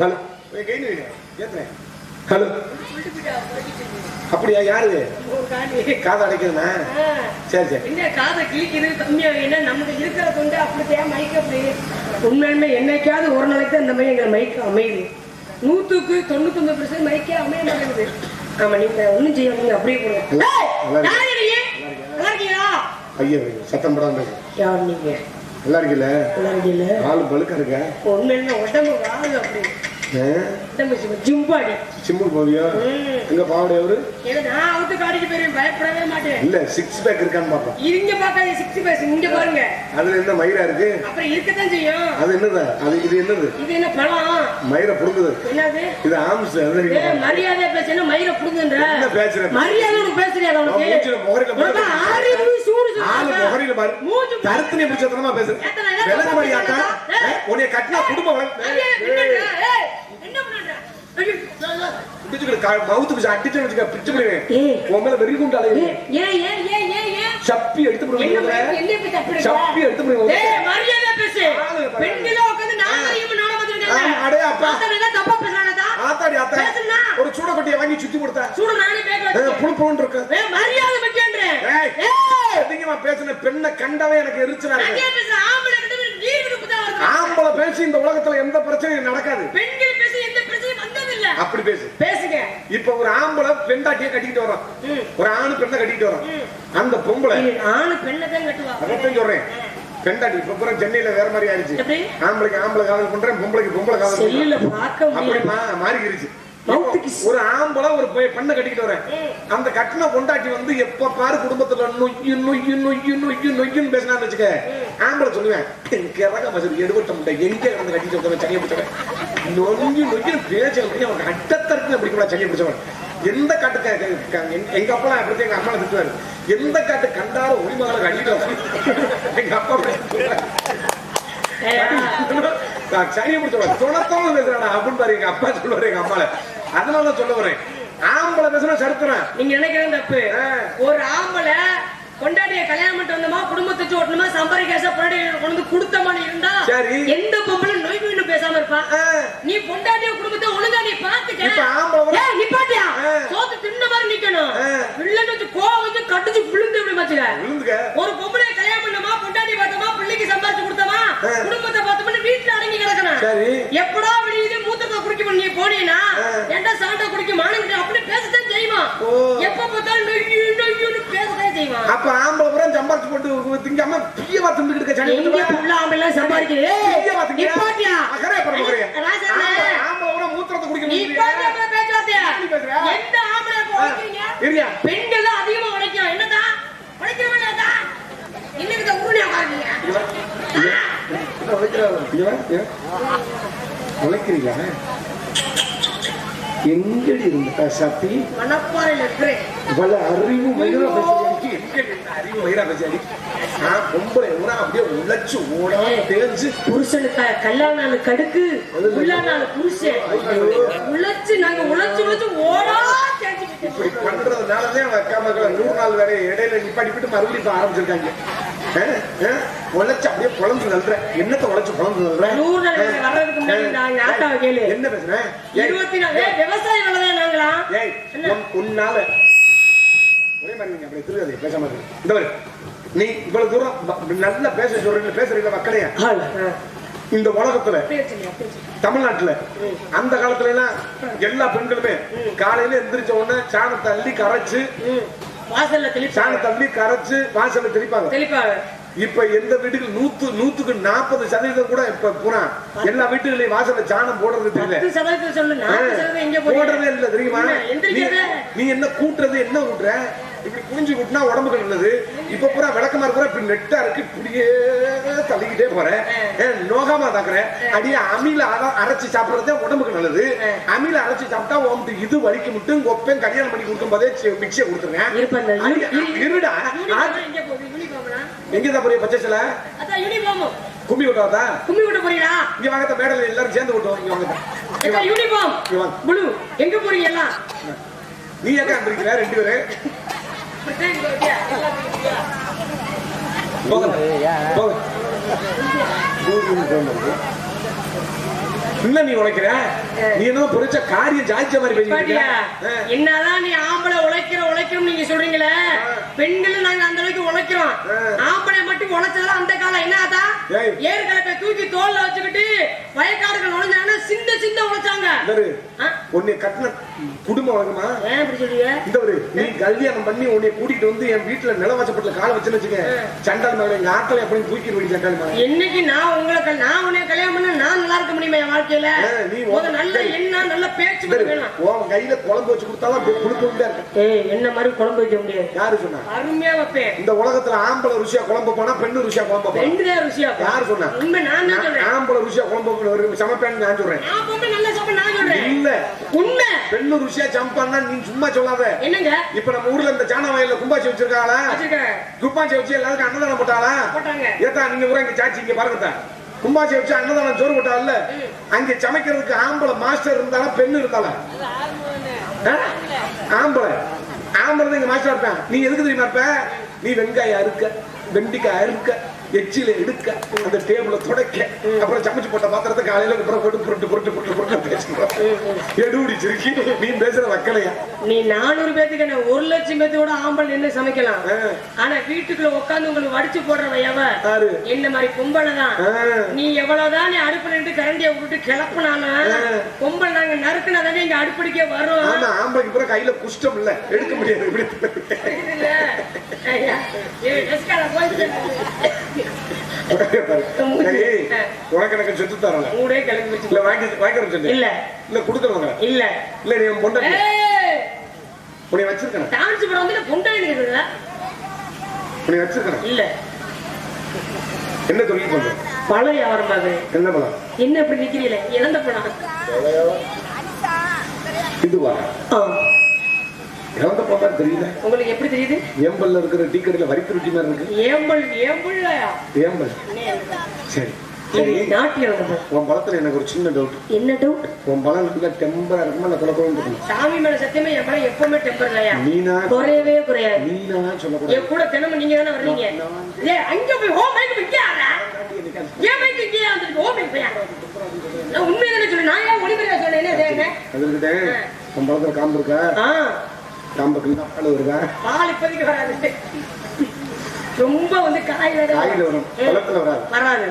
Hello. அப்படியா யாரு. காது அடைக்குதுண்ணா? ஆ. சரி சரி. என்ன காதை கிழிக்குது கம்மியா என்ன? நமக்கு இருக்கிற தொண்டை அப்படித்தான் மைக் அப்படி உண்மையுமே என்னைக்காவது ஒரு நாளைக்கு தான் இந்த மாதிரி எங்க மைக் அமையுது. நூத்துக்கு தொண்ணூத்தொன்பது பெர்சன்ட் மைக்கே அமைய மாட்டேங்குது. ஆமா நீங்க ஒண்ணும் செய்யாதீங்க அப்படியே போடுங்க. நல்லா- இருக்கீங்களா? ஐயா சத்தம் படம் யார் நீங்க? நல்லா இருக்கல நல்லா இருக்கீங்களா? ஆளு பழுக்க இருக்க? ஒண்ணுமே உடம்பு வாங்க அப்படி. ஜிம்பாடி சிம்முக்கு போவியா. எங்க பாவடை அவரு நான் அவுத்து காடிக்கு போயிருவேன். பயப்படவே மாட்டேன். இல்ல சிக்ஸ் பேக் இருக்கான்னு பாப்போம். இங்க பார்க்காத சிக்ஸ்டி பேஸ் இங்க பாருங்க. அதுல என்ன மயிரா இருக்கு? அப்புறம் இருக்கத்தான் செய்யும். அது என்னது? அது இது என்னது? இது என்ன பழம்? மயிரை புடுங்குது. என்னது? இது ஆம்ஸ் அது. மரியாதை பேசுனா மயிர புடுங்கன்ற என்ன பேசுற? மரியாதை உனக்கு பேசுறியா உனக்கு? மூஞ்சில அறிவு சூடு ஆளு. முகரையில பாரு. மூஞ்சி தருத்தனி பிடிச்சதனமா பேசு. ஏத்தனை, ஏத்தனை, விலங்கு மாதிரி ஆட்டா ஏய். உன்னைய கட்டினா குடும்பம் வளர்ந்து- மரியாதை பின்னாடிடா, ஏய், என்ன பண்ற? ஐயோ, பிடிச்சுக்கிட்டு கா- மவுத்து பிடிச்சு அடிச்சு வச்சுக்க பிடிச்சு போடுவேன். உன் மேல வெறி கொண்டு அலையுது ஏய், ஏன், ஏன், ஏன், ஏன், ஏன்? சப்பி எடுத்து போடுவேன்? சப்பி எடுத்து போடுவேன்? ஒரு சூட கொட்டியை வாங்கி சுத்தி கொடுத்தா. சூடு நானே வச்சிருக்கேன். புழு புழுன்னு இருக்கு. ஏய், மரியாதை வைக்கன்றேன். அதிகமா பேசின பெண்ணை கண்டவே எனக்கு எரிச்சலா இருக்கு. ஆம்பளை பேசி இந்த உலகத்துல எந்த பிரச்சனையும் நடக்காது. பெண்கள் பேசி. அப்படி பேசு. பேசுங்க. இப்ப ஒரு ஆம்பளை பெண்டாட்டிய கட்டிக்கிட்டு வரோம். ஒரு ஆணு பெண்ணை கட்டிக்கிட்டு வரோம் அந்த பொம்பளை. ஆணு பெண்ணை தான். அதான் சொல்றேன். பெண்டாட்டி இப்ப பூரா சென்னையில வேற மாதிரி ஆயிடுச்சு? ஆம்பளைக்கு ஆம்பளை காதல் பண்றேன் பொம்பளைக்கு பொம்பளை காதல் பண்றேன். அப்படி மாறிக்கிருச்சு. ஒரு ஆம்பளை ஒரு பெ- பெண்ணை கட்டிக்கிட்டு வரேன். அந்த கட்டின பொண்டாட்டி வந்து எப்ப பாரு குடும்பத்துல நொய்யு நொய்யு நொய்யு நொய்யு நொய்யுன்னு பேசினான்னு வச்சுக்க. ஆம்பளை சொல்லுவேன் எனக்கு இறக்க மசூரி எடுபட்ட முட்டை எங்க கட்டிட்டு வந்தவன் சனியை பிடிச்சவன்? நொய்யு நொய்யு பேச்ச அவன் அட்டத்தற்கு அப்படி கூட சனியை பிடிச்சவன் எந்த காட்டு எங்க- அப்பா அப்படி எங்க அம்மா திட்டுவாரு. எந்த காட்டு கண்டாலும் உரிமகளை கட்டிட்டு. எங்க அப்பா அப்படி சனியை பிடிச்சவன் துணத்தவங்க பேசுறாடா அப்படின்னு பாரு எங்க அப்பா சொல்லுவாரு எங்க அம்மால. அதனால தான் சொல்ல வரேன் ஆம்பளை பேசுனா சரித்திரம். நீங்க நினைக்கிறது தப்பு. ஒரு ஆம்பளை கொண்டாடிய கல்யாணம் பண்ணிட்டு வந்தோமா குடும்பத்தை ஓட்டணுமா சம்பாதிக்க காசை பொண்டாட்டி கொண்டு வந்து கொடுத்தமான்னு இருந்தா சரி. எந்த பொம்பளை நோய் நோய்னு பேசாம இருப்பா. நீ பொண்டாட்டிய குடும்பத்தை ஒழுங்கா நீ பாத்துக்க நிப்பாட்டியா ஆ. சோத்து தின்ன மாதிரி நிக்கணும். பிள்ளைன்னு வச்சு கோவம் வந்து கட்டுச்சு விழுந்து வச்சுக்க விழுந்துக்க ஒரு பொம்பளை கல்யாணம் பண்ணமா பொண்டாட்டி பார்த்தோமா பிள்ளைக்கு சம்பாதிச்சு கொடுத்தோமா. குடும்பத்தை பார்த்தோம்னு வீட்டுல அடங்கி கிடக்கணும் எப்படா விடியுது மூத்தத்தை குடிக்க நீ ஆ. ஏன்டா சாண்டா குடிக்க மானங்கிட்ட அப்படி பேசத்தான் செய்வான். எப்ப பார்த்தாலும் நொய்யு நொய்யுன்னு பேசத்தான் செய்வான் அப்ப ஆம்பளை பூரா சம்பாரிச்சு போட்டு திங்காம பியவா திண்டுக்கிட்டு இருக்க சனி ஆம்பளை சம்பாதிக்குது. பியவா திங்க பிறகு முறையா ராசாண்ணே, ஆம்பளை பூரா மூத்திரத்தை? எந்த ஆம்பளை உழைக்கிறீங்க? இருயா பெண்கள் தான் அதிகமா உழைக்கும் என்னதான் உழைக்கிறவன் என்னதான் உழைக்கிறீங்களா? எங்கடி இருந்த? சத்தி? மணப்பாறையில் இருக்கிறேன். இவ்வளவு அறிவு இந்த அறிவு மயிரா பேசுறீங்க நான் பொம்பளை ஊரா அப்படியே உழைச்சு ஓடா தேஞ்சு. புருஷனுக்கு கல்யாண நாள் கடுக்கு உள்ள நாள் புருஷன். உழைச்சு நாங்க உழைச்சு உழைச்சு ஓடா இப்படி பண்றதுனாலதான் அக்கா மக்களை நூறு நாள் வேலையை இடையில நிப்பாட்டி விட்டு மறுபடியும் இப்ப ஆரம்பிச்சிருக்காங்க? உழைச்சு அப்படியே குழம்பு நல்ற என்னத்தை உழைச்சு குழம்பு நல்ற நூறு நாள் வேலை வர்றதுக்கு முன்னாடி நான் ஆட்டாவை கேளு? என்ன பேசுறேன் உன்னால ஒரே மாதிரி நீங்க அப்படி இந்த மாதிரி நீ இவ்வளவு தூரம் நல்லா பேச சொல்றீங்க பேசுறீங்க மக்களையா இந்த உலகத்துல தமிழ்நாட்டுல அந்த காலத்துல எல்லாம் எல்லா பெண்களுமே காலையில எந்திரிச்ச உடனே சாணத்தை அள்ளி கரைச்சு வாசல்ல தெளிப்பாங்க. சாணத்தை அள்ளி கரைச்சு வாசல்ல தெளிப்பாங்க. தெளிப்பாங்க. இப்ப எந்த வீட்டுக்கு நூத்து நூத்துக்கு நாற்பது சதவீதம் கூட இப்ப பூரா எல்லா வீட்டுகளையும் வாசல்ல சாணம் போடுறது போறீங்க போடுறதே இல்ல தெரியுமா? நீ என்ன கூட்டுறது என்ன கூட்டுற இப்படி குனிஞ்சு கூட்டினா உடம்புக்கு நல்லது இப்ப பூரா விளக்கமா இருக்கிற இப்படி நெட்டா இருக்கு இப்படியே தள்ளிக்கிட்டே போற. ஏன் நோகாம தாக்குற. அடியே அமில அர- அரைச்சு சாப்பிடுறதே உடம்புக்கு நல்லது. அமில அரைச்சு சாப்பிட்டா உனக்கு இது வலிக்கு மட்டும் கொப்பையும் கல்யாணம் பண்ணி கொடுக்கும் போதே மிக்சியை கொடுத்துருங்க இருடா. எங்க எங்கதான் போறிய பச்சை சில அதான் யூனிஃபார்ம் கும்மி விட்டாதா கும்மி விட்டு போறீங்களா? இங்க வாங்கத்த மேடல எல்லாரும் சேர்ந்து விட்டோம். இங்க வாங்க. யூனிஃபார்ம் வாங்க. ப்ளூ எங்க போறீங்க எல்லாம்? நீ ஏக்கா இருந்திருக்கிற ரெண்டு பேரு? போங்க போங்க. என்ன நீ உழைக்கிற நீ என்ன புரிச்ச காரியம் ஜாய்ச்ச மாதிரி. என்னதான் நீ ஆம்பளை உழைக்கிற உழைக்கிறோம் நீங்க சொல்றீங்களே? பெண்கள் நாங்க அந்த அளவுக்கு உழைக்கிறோம். ஆம்பளை மட்டும் உழைச்சதெல்லாம் அந்த காலம் என்ன ஆதா ஏய். ஏறு கலப்பை தூக்கி தோல்ல வச்சுக்கிட்டு வயக்காடுகள் நுழைஞ்சாங்கன்னா சிந்த சிந்த உழைச்சாங்க? உன்னை கட்டின குடும்பம் வழங்குமா இந்த ஒரு நீ கல்யாணம் பண்ணி உன்னை கூட்டிட்டு வந்து என் வீட்டுல நிலவாசப்பட்டுல காலை வச்சுன்னு வச்சுக்க. சண்டால் மகளை எங்க ஆட்களை எப்படி தூக்கிட்டு போய் சண்டால் என்னைக்கு நான் உங்களை நான் உன்னை கல்யாணம் பண்ண நான் நல்லா இருக்க முடியுமா என் வாழ்க்கையில? ஒரு நல்ல. என்ன நல்ல பேச்சு வேணும் உன் கையில குழம்பு வச்சு கொடுத்தாலும் இருக்கு. ஏய் என்ன மாதிரி குழம்பு வைக்க முடியாது யாரு சொன்னா? அருமையா வைப்பேன். இந்த உலகத்துல ஆம்பளை ருசியா குழம்பு போனா பெண்ணு ருசியா குழம்பு ரெண்டு தான் ருசியா யார் சொன்னா? உண்மை நான் தான் சொல்றேன். ஆம்பளை ருசியா குழம்பு சமைப்பேன்னு நான் சொல்றேன். நான் நல்லா சாப்பிட நான் சொல்றேன். இல்ல. உண்மை. பெண்ணு ருசியா சமைப்பான்னா நீ சும்மா சொல்லாத. என்னங்க? இப்ப நம்ம ஊர்ல இந்த சாண வயல்ல கும்பாச்சி வச்சிருக்காங்களா? கும்பாச்சி வச்சு எல்லாருக்கும் அன்னதானம் போட்டாளா? போட்டாங்க. ஏத்தா நீங்க ஊரா இங்க சாச்சி இங்க பாருங்க கும்பாசி வச்சு அன்னதானம் சோறு போட்டால அங்க சமைக்கிறதுக்கு ஆம்பளை மாஸ்டர் இருந்தாலும் பெண்ணு இருந்தாலும் ஆம்பளை. ஆம்பளை இங்க மாஸ்டர் இருப்பேன். நீ எதுக்கு தெரியுமா இருப்ப? நீ வெங்காயம் அறுக்க வெண்டிக்காய் அறுக்க எச்சில எடுக்க அந்த டேபிள துடைக்க அப்புறம் சமைச்சு போட்ட பாத்திரத்தை காலையில அப்புறம் போட்டு புரட்டு புரட்டு புரட்டு புரட்டு பேசுறோம் எடுபடி சிரிக்கி நீ பேசுற வக்கலையா நீ நானூறு பேத்துக்கு என்ன ஒரு லட்சம் பேத்தோட ஆம்பளை நின்று சமைக்கலாம். ஆனா வீட்டுக்குள்ள உட்கார்ந்து உங்களுக்கு வடிச்சு போடுறவ எவ யாரு? என்ன மாதிரி பொம்பளை தான் ஆ. நீ எவ்வளவுதான் நீ அடுப்புல நின்று கரண்டியை விட்டு கிளப்புனாலும். பொம்பளை நாங்க நறுக்குனாதானே இங்க அடுப்படிக்கே வரும் ஆமா ஆம்பளைக்கு பூரா கையில குஷ்டம் இல்ல எடுக்க முடியாது இப்படி இல்ல. ஐயா, ஏய், டெஸ்கால போயிட்டு. சரி உனக்கு எனக்கு சொத்து தரல மூடே கிளம்பி வச்சு இல்ல வாங்கி வாங்கிக்கிறேன் சொல்லு இல்ல இல்ல கொடுக்கறவங்க இல்ல இல்ல நீ உன் பொண்டாட்டி ஏய், உன்னை வச்சிருக்கணும் டான்ஸ் படம். வந்து பொண்டாடி இருக்குதுல்ல? உன்னை வச்சிருக்கணும் இல்ல என்ன தொழில் பண்ற பழ வியாபாரம் என்ன பழம் என்ன இப்படி நிக்கிறீங்களே இறந்த படம் இதுவா இறந்த போட்டா தெரியல உங்களுக்கு எப்படி தெரியுது? ஏம்பல்ல இருக்கிற டீ கடையில வரிக்கு ரொட்டி மாதிரி இருக்கு. ஏம்பல் ஏம்புள்ளையா? ஏம்பல். சரி. உன் பழத்துல எனக்கு ஒரு சின்ன டவுட் என்ன டவுட் உன் பழம் நல்லா டெம்பரா இருக்குமா? இல்ல இருக்கணும் சாமி மேல சத்தியமா என் படம் எப்பவுமே டெம்பர் இல்லையா? நீனா? குறையவே குறையாது. நீனா சொல்லக்கூடாது. என் கூட தினமும் நீங்க தானே வர்றீங்க? ஏ அங்க போய் ஹோம் மைக் ஏன் மைக் விற்கியா அந்த ஹோம் மைக் போயா? நான் உண்மையை தானே சொல்றேன். நான் ஏன் அது உன் பழத்துல காம்பு இருக்கா? காம்புக்கு தான் பால் வருதா பால் இப்போதைக்கு வராது. ரொம்ப வந்து காயில காயில வரும். பழத்துல வராது. வராது.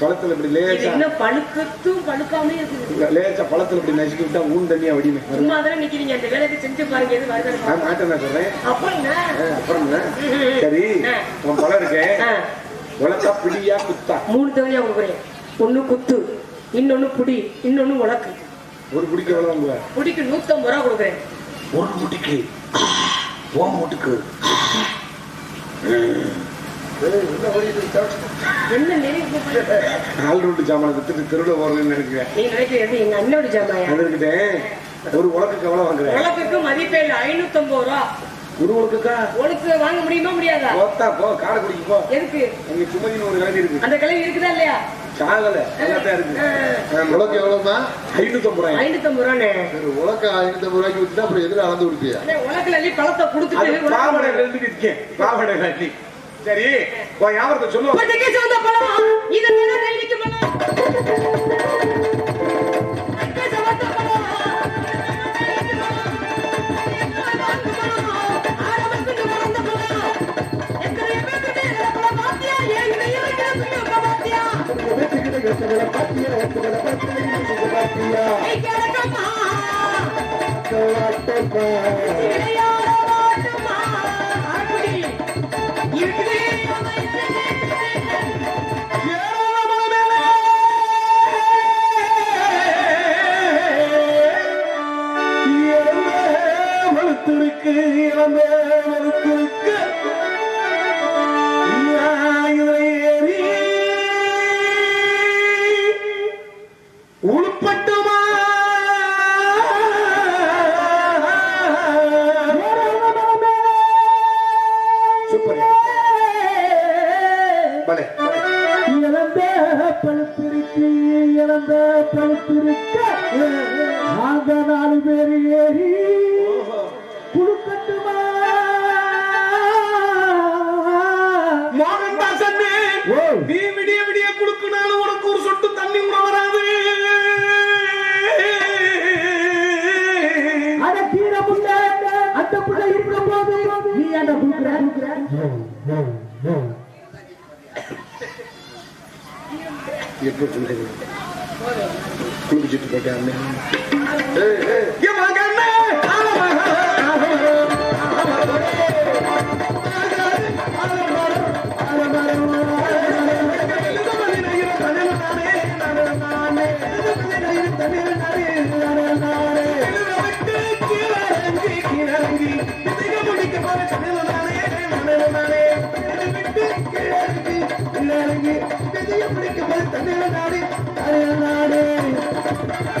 பழத்துல இப்படி லேசா இன்னும் பழுக்கத்தும் பழுக்காமலே இருக்குது. லேசா பழத்துல இப்படி நசுக்கி விட்டா ஊன் தண்ணியா வடிமை சும்மா தானே நிக்கிறீங்க. அந்த வேலைக்கு செஞ்சு பாருங்க எது வருது நான் மாட்டேன் நான் சொல்றேன். அப்புறம் என்ன? அப்புறம் என்ன? சரி உன் பழம் இருக்கே. ஆ, உலக்கா பிடியா குத்தா? மூணு தவணையா கொடுக்குறேன் ஒண்ணு குத்து இன்னொன்னு புடி இன்னொன்னு உலக்கு. ஒரு பிடிக்க எவ்வளவு புடிக்கு நூத்தம்பது ரூபா கொடுக்குறேன். ஒரு முட்டிக்கு. ஓ முட்டுக்கு. நாலு ரோட்டு ஜாமான் வித்துட்டு தெருவில் போறதுன்னு நினைக்கிறேன். ஒரு உலக்குக்கு எவ்வளவு வாங்குறேன். உலக்குக்கு மதிப்பே இல்லை ஐநூத்தம்பது ரூபா. ஒரு உலக்குக்கா உனக்கு வாங்க முடியுமா முடியாதா? போத்தா போ காடை குடிக்கு போ. எதுக்கு? அங்க சுமதினு ஒரு இருக்கு. அந்த கிளவி இருக்குதா இல்லையா? சாகல எல்லாத்தையும் இருக்கு. உலக்கு ரூபாய். ஐநூத்தம்பது ரூபாண்ணே. சரி, உலக்க ஐநூத்தி ஐம்பது ரூபாய்க்கு வித்துட்டா அப்புறம் எதுல அளந்து கொடுப்பியா? உலக்குல அள்ளி பழத்தை கொடுத்துட்டு பாவடை இருக்கேன். பாவடை கட்டி சரி உன் வியாபாரத்தை சொல்லுவோம் கொஞ்சம் ஏன் இதை இருக்கிற துணியை இறந்த பழுத்திருக்க நாங்க நாலு பேர் ஏறி குழுக்கட்டுமா நீ விடிய விடிய குடுக்கினாலும் உனக்கு ஒரு சொட்டு தண்ணி கூட வராது. அட கீரை புள்ள அந்த புள்ள இருக்கிற ஏய் என் மகனே, ஆலமரம், Tamil Nadu, Tamil Nadu.